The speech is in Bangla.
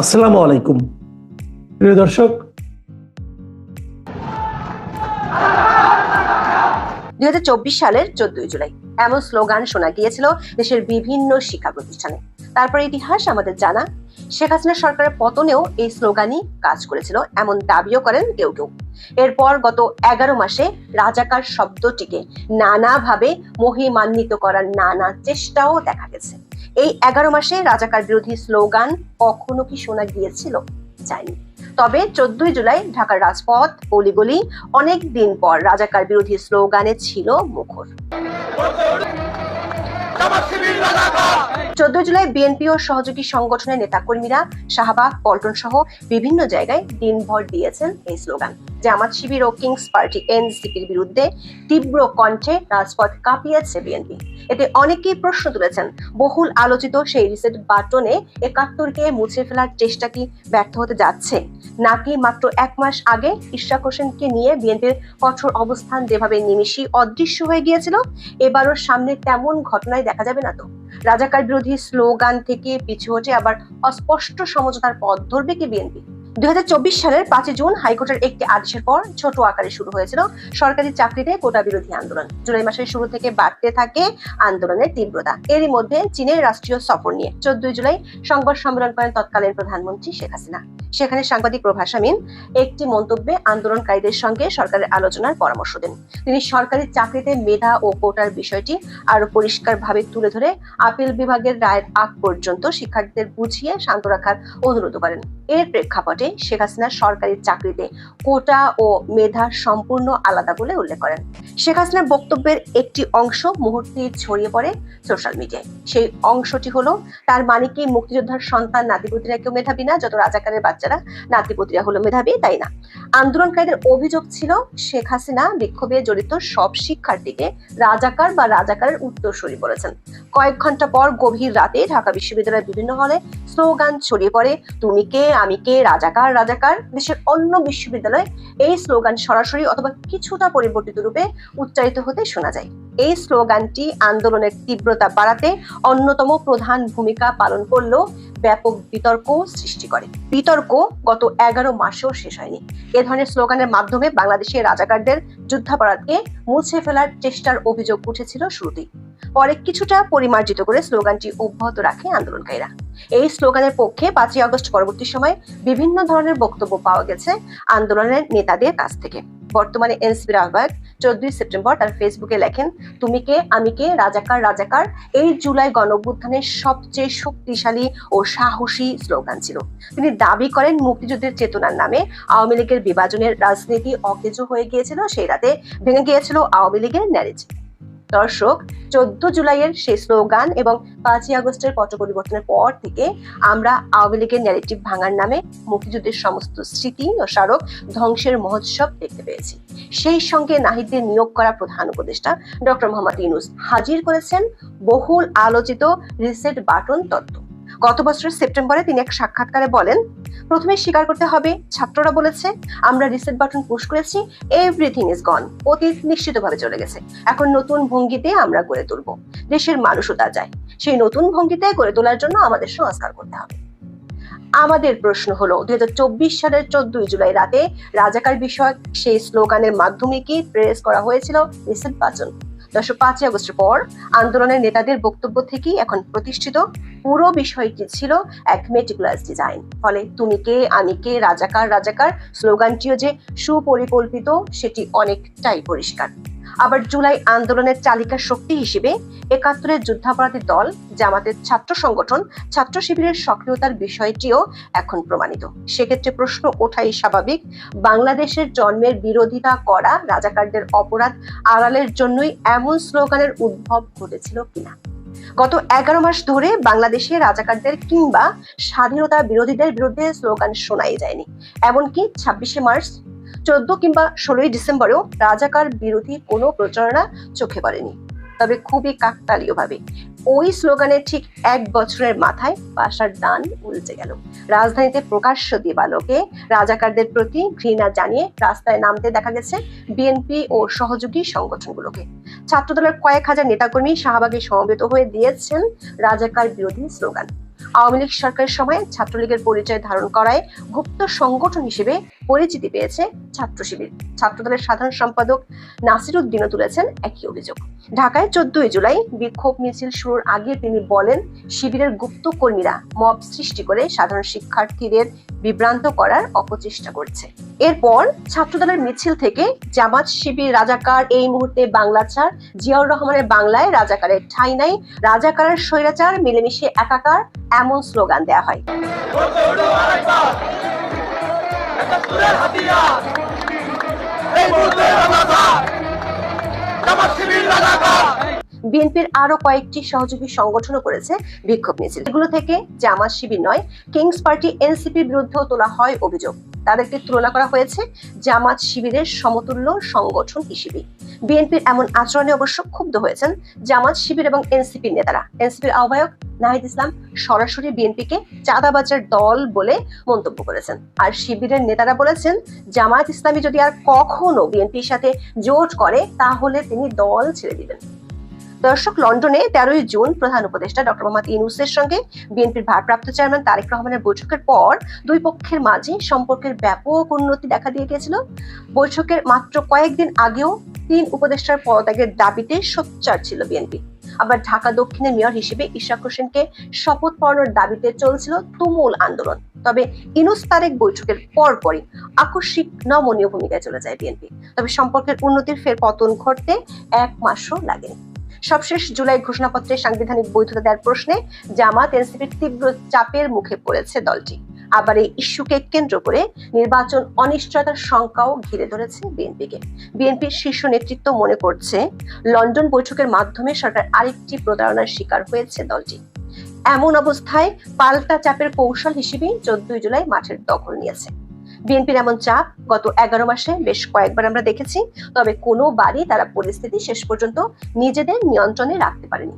আসসালামু আলাইকুম। প্রিয় দর্শক, দুই সালের চোদ্দই জুলাই এমন স্লোগান শোনা গিয়েছিল দেশের বিভিন্ন শিক্ষা প্রতিষ্ঠানে। তারপর ইতিহাস আমাদের জানা। শেখ হাসিনা সরকারের পতনেও এই স্লোগানই কাজ করেছিল, এমন দাবিও করেন কেউ কেউ। এরপর গত এগারো মাসে রাজাকার শব্দটিকে নানাভাবে মহিমান্বিত করার নানা চেষ্টাও দেখা গেছে। এই এগারো মাসে রাজাকার বিরোধী স্লোগান কখনো কি শোনা গিয়েছিল? যায়নি। তবে চোদ্দই জুলাই ঢাকার রাজপথ, অলিগলি অনেক দিন পর রাজাকার বিরোধী স্লোগানে ছিল মুখর। চোদ্দ জুলাই বিএনপি ও সহযোগী সংগঠনের নেতাকর্মীরা শাহবাগ, পল্টন সহ বিভিন্ন জায়গায় দিনভর দিয়েছেন এই স্লোগান জামাত শিবির ও কিংস পার্টি, এনসিপির বিরুদ্ধে তীব্র কণ্ঠে রাজপথ কাঁপিয়েছে বিএনপি। এতে অনেকেই প্রশ্ন তুলেছেন, বহুল আলোচিত সেই রিসেট বাটনে একাত্তরকে মুছে ফেলার চেষ্টা কি ব্যর্থ হতে যাচ্ছে? নাকি মাত্র এক মাস আগে ইশরাক হোসেনকে নিয়ে বিএনপির কঠোর অবস্থান যেভাবে নিমিষই অদৃশ্য হয়ে গিয়েছিল, এবারও সামনে তেমন ঘটনায় দেখা যাবে না তো? রাজাকার বিরোধী স্লোগান থেকে পিছু হটে আবার অস্পষ্ট সমঝোতার পথ ধরবে কি বিএনপি? দুই হাজার চব্বিশ সালের পাঁচই জুন হাইকোর্টের একটি আদেশের পর ছোট আকারে শুরু হয়েছিল সরকারি চাকরিতে কোটা বিরোধী আন্দোলন। জুলাই মাসের শুরু থেকে বাড়তে থাকে আন্দোলনের তীব্রতা। এরই মধ্যে চীনের রাষ্ট্রীয় সফর নিয়ে চোদ্দই জুলাই সংবাদ সম্মেলন করেন তৎকালীন প্রধানমন্ত্রী শেখ হাসিনা। সেখানে সাংবাদিক প্রভাস আমিন একটি মন্তব্যে আন্দোলনকারীদের সঙ্গে সরকারের আলোচনার পরামর্শ দেন। তিনি সরকারি চাকরিতে মেধা ও কোটার বিষয়টি আরও পরিষ্কারভাবে তুলে ধরে, আপিল বিভাগের রায়ের আগ পর্যন্ত শিক্ষার্থীদের বুঝিয়ে শান্ত রাখার অনুরোধ করেন। এর প্রেক্ষাপটে শেখ হাসিনা সরকারি চাকরিতে কোটা ও মেধা সম্পূর্ণ আলাদা বলে উল্লেখ করেন। শেখ হাসিনার বক্তব্যের একটি অংশ মুহূর্তে ছড়িয়ে পড়ে সোশ্যাল মিডিয়ায়। সেই অংশটি হলো, তার মানে কি মুক্তিযোদ্ধার সন্তান নাতিপুতিরা কেউ মেধাবী না, যত রাজাকারের বাচ্চারা নাতিপুতিরা হলো মেধাবী, তাই না? আন্দোলনকারীদের অভিযোগ ছিল, শেখ হাসিনা বিক্ষোভে জড়িত সব শিক্ষার্থীকে রাজাকার বা রাজাকারের উত্তরসূরি বলেছেন। কয়েক ঘণ্টা পর গভীর রাতে ঢাকা বিশ্ববিদ্যালয়ের বিভিন্ন হলে স্লোগান ছড়িয়ে পড়ে, তুমি কে? আমি কে রাজাকার রাজাকার দেশের অন্য বিশ্ববিদ্যালয়ে এই স্লোগান সরাসরি অথবা কিছুটা পরিবর্তিত রূপে উচ্চারিত হতে শোনা যায়। এই স্লোগানটি আন্দোলনের তীব্রতা বাড়াতে অন্যতম প্রধান ভূমিকা পালন করলেও ব্যাপক বিতর্ক সৃষ্টি করে। বিতর্ক গত এগারো মাসেও শেষ হয়নি। এ ধরনের স্লোগানের মাধ্যমে বাংলাদেশের রাজাকারদের যুদ্ধাপরাধকে মুছে ফেলার চেষ্টার অভিযোগ উঠেছিল শুরুতেই। পরে কিছুটা পরিমার্জিত করে স্লোগানটি অব্যাহত রাখে আন্দোলনকারীরা। এই স্লোগানের পক্ষে পাঁচই আগস্ট পরবর্তী সময় বিভিন্ন ধরনের বক্তব্য পাওয়া গেছে আন্দোলনের নেতাদের কাছ থেকে। বর্তমানে এনসিপির আহ্বায়ক চোদ্দই সেপ্টেম্বর তার ফেসবুকে লেখেন, তুমি কে? আমি কে? রাজাকার রাজাকার। এই জুলাই গণঅভ্যুত্থানের সবচেয়ে শক্তিশালী ও সাহসী স্লোগান ছিল। তিনি দাবি করেন, মুক্তিযুদ্ধের চেতনার নামে আওয়ামী লীগের বিভাজনের রাজনীতি অকেজো হয়ে গিয়েছিল। সেই রাতে ভেঙে গিয়েছিল আওয়ামী লীগের ন্যারেজ দর্শক, চোদ্দ জুলাইয়ের সেই স্লোগান এবং পাঁচই আগস্টের পট পরিবর্তনের পর থেকে আমরা আওয়ামী লীগের ন্যারেটিভ ভাঙার নামে মুক্তিযুদ্ধের সমস্ত স্মৃতি ও স্মারক ধ্বংসের মহোৎসব দেখতে পেয়েছি। সেই সঙ্গে নাহিদদের নিয়োগ করা প্রধান উপদেষ্টা ডক্টর মোহাম্মদ ইউনুস হাজির করেছেন বহুল আলোচিত রিসেট বাটন তত্ত্ব। গত বছরের সেপ্টেম্বরে তিনি এক সাক্ষাৎকারে বলেন, প্রথমে স্বীকার করতে হবে, ছাত্ররা বলেছে, আমরা রিসেট বাটন পুশ করেছি এভরিথিং ইজ গন অতীত নিশ্চিতভাবে চলে গেছে। এখন নতুন ভঙ্গিতে আমরা গড়ে তুলব। দেশের মানুষও তা চায়। সেই নতুন ভঙ্গিতে গড়ে তোলার জন্য আমাদের সংস্কার করতে হবে। আমাদের প্রশ্ন হলো, দুই হাজার চব্বিশ সালের চোদ্দই জুলাই রাতে রাজাকার বিষয়ক সেই স্লোগানের মাধ্যমে কি প্রেস করা হয়েছিল রিসেট বাচন দশ পাঁচই আগস্টের পর আন্দোলনের নেতাদের বক্তব্য থেকেই এখন প্রতিষ্ঠিত পুরো বিষয়টি ছিল এক মেটিকুলাস ডিজাইন ফলে তুমি কে, আমি কে, রাজাকার রাজাকার, স্লোগানটিও যে সুপরিকল্পিত, সেটি অনেকটাই পরিষ্কার। আবার জুলাই আন্দোলনের চালিকা শক্তি হিসেবে একাত্তরের যুদ্ধাপরাধী দল, জামাতের ছাত্র সংগঠন, ছাত্র শিবিরের সক্রিয়তার বিষয়টিও এখন প্রমাণিত। সেক্ষেত্রে প্রশ্ন ওঠাই স্বাভাবিক, বাংলাদেশের জন্মের বিরোধিতা করা রাজাকারদের অপরাধ আড়ালের জন্যই এমন স্লোগানের উদ্ভব ঘটেছিল কিনা? গত এগারো মাস ধরে বাংলাদেশে রাজাকারদের কিংবা স্বাধীনতা বিরোধীদের বিরুদ্ধে স্লোগান শোনাই যায়নি। এমনকি ছাব্বিশে মার্চ চোদ্দ কিংবা ষোলোই ডিসেম্বরেও রাজাকার বিরোধী কোনো প্রচারণা চোখে পড়েনি। তবে খুবই কাকতালীয় ভাবে ওই স্লোগানের ঠিক এক বছরের মাথায় বাসার দান উল্টে গেল। রাজধানীতে প্রকাশ্য দিবালোকে রাজাকারদের প্রতি ঘৃণা জানিয়ে রাস্তায় নামতে দেখা গেছে বিএনপি ও সহযোগী সংগঠনগুলোকে। ছাত্রদলের কয়েক হাজার নেতাকর্মী শাহবাগে সমবেত হয়ে দিয়েছেন রাজাকার বিরোধী স্লোগান। আওয়ামী লীগ সরকারের সময় ছাত্রলীগের পরিচয় ধারণ করায় গুপ্ত সংগঠন হিসেবে পরিচিতি পেয়েছে ছাত্র শিবির। ছাত্রদলের সাধারণ সম্পাদক নাসির উদ্দিনও তুলেছেন একই অভিযোগ। ঢাকায় চোদ্দই জুলাই বিক্ষোভ মিছিল শুরুর আগে তিনি বলেন, শিবিরের গুপ্ত কর্মীরা মব সৃষ্টি করে সাধারণ শিক্ষার্থীদের বিভ্রান্ত করার অপচেষ্টা করছে। এরপর ছাত্রদলের মিছিল থেকে জামাত শিবির রাজাকার, এই মুহূর্তে বাংলা ছাড়, জিয়াউর রহমানের বাংলায় রাজাকারের ঠাই নাই। রাজাকারের স্বৈরাচার, মিলেমিশে একাকার এমন স্লোগান দেয়া হয়। বিএনপির আরও কয়েকটি সহযোগী সংগঠনও করেছে বিক্ষোভ মিছিল। এগুলো থেকে জামাত শিবির নয়, কিংস পার্টি, এনসিপির বিরুদ্ধেও তোলা হয় অভিযোগ। তাদেরকে তুলনা করা হয়েছে জামাত শিবিরের সমতুল্য সংগঠন হিসেবে। বিএনপির এমন আচরণে অবশ্য ক্ষুব্ধ হয়েছেন জামাত শিবির এবং এনসিপির নেতারা। এনসিপির আহ্বায়ক নাহিদ ইসলাম সরাসরি বিএনপিকে চাঁদাবাজার দল বলে মন্তব্য করেছেন। আর শিবিরের নেতারা বলেছেন, জামায়াত ইসলামী যদি আর কখনো বিএনপির সাথে জোট করে, তাহলে তিনি দল ছেড়ে দিবেন। দর্শক, লন্ডনে তেরোই জুন প্রধান উপদেষ্টা ডক্টর মোহাম্মদ ইউনুসের সঙ্গে বিএনপির ভারপ্রাপ্ত চেয়ারম্যান তারেক রহমানের বৈঠকের পর দুই পক্ষের মাঝে সম্পর্কের ব্যাপক উন্নতি দেখা দিয়ে গিয়েছিল। বৈঠকের মাত্র কয়েকদিন আগেও তিন উপদেষ্টার পদত্যাগের দাবিতে সোচ্চার ছিল বিএনপি। আবার ঢাকা দক্ষিণের মেয়র হিসেবে ইশাক হোসেনকে শপথ পড়ানোর দাবিতে চলছিল তুমুল আন্দোলন। তবে ইনুস তারেক বৈঠকের পরপরই আকস্মিক নমনীয় ভূমিকায় চলে যায় বিএনপি। তবে সম্পর্কের উন্নতির ফের পতন ঘটতে এক মাসও লাগেনি। সবশেষ জুলাই ঘোষণাপত্রে সাংবিধানিক বৈধতা দেওয়ার প্রশ্নে জামাত এনসিপির তীব্র চাপের মুখে পড়েছে দলটি। আবার এই ইস্যুকে কেন্দ্র করে নির্বাচন অনিশ্চয়তার শঙ্কাও ঘিরে ধরেছে বিএনপিকে। বিএনপির শীর্ষ নেতৃত্ব মনে করছে, লন্ডন বৈঠকের মাধ্যমে সরকার আরেকটি প্রতারণার শিকার হয়েছে দলটি। এমন অবস্থায় পাল্টা চাপের কৌশল হিসেবেই চোদ্দই জুলাই মাঠের দখল নিয়েছে। বিএনপির এমন চাপ গত এগারো মাসে বেশ কয়েকবার আমরা দেখেছি, তবে কোনো বারই তারা পরিস্থিতি শেষ পর্যন্ত নিজেদের নিয়ন্ত্রণে রাখতে পারেনি।